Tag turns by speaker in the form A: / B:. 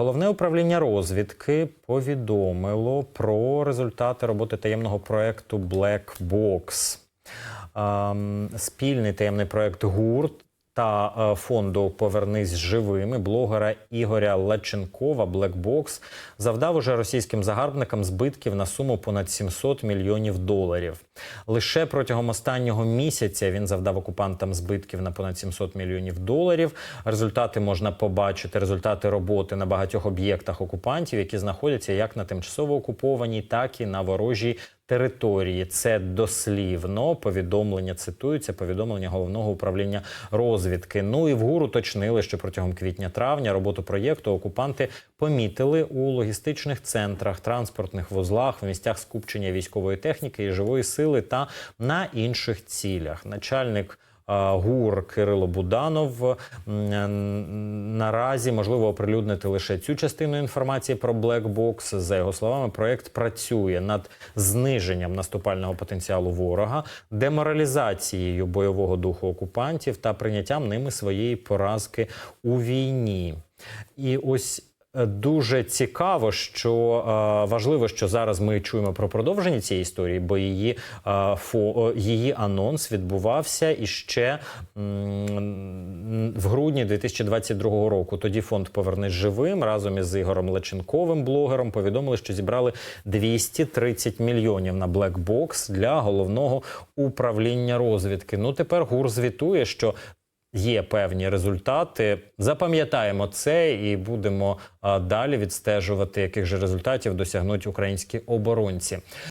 A: Головне управління розвідки повідомило про результати роботи таємного проекту Black Box. Спільний таємний проект ГУР та е, фонду Повернись живими блогера Ігоря Лаченкова Black Box завдав уже російським загарбникам збитків на суму понад 700 мільйонів доларів. Лише протягом останнього місяця він завдав окупантам збитків на понад 700 мільйонів доларів. Результати можна побачити. Результати роботи на багатьох об'єктах окупантів, які знаходяться як на тимчасово окупованій, так і на ворожій території. Це дослівно повідомлення цитується повідомлення головного управління розвідки. Ну і в ГУР уточнили, що протягом квітня-травня роботу проєкту окупанти помітили у логістичних центрах, транспортних вузлах, в місцях скупчення військової техніки і живої сили та на інших цілях. Начальник ГУР Кирило Буданов наразі можливо оприлюднити лише цю частину інформації про Black Box. За його словами, проект працює над зниженням наступального потенціалу ворога, деморалізацією бойового духу окупантів та прийняттям ними своєї поразки у війні. І ось. Е, Дуже цікаво, що е, важливо, що зараз ми чуємо про продовження цієї історії, бо її е, фо, її анонс відбувався іще м, в грудні 2022 року. Тоді фонд Повернись живим разом із Ігорем Леченковим, блогером, повідомили, що зібрали 230 мільйонів на Black Box для головного управління розвідки. Ну тепер ГУР звітує, що Є певні результати. Запам'ятаємо це і будемо далі відстежувати, яких же результатів досягнуть українські оборонці.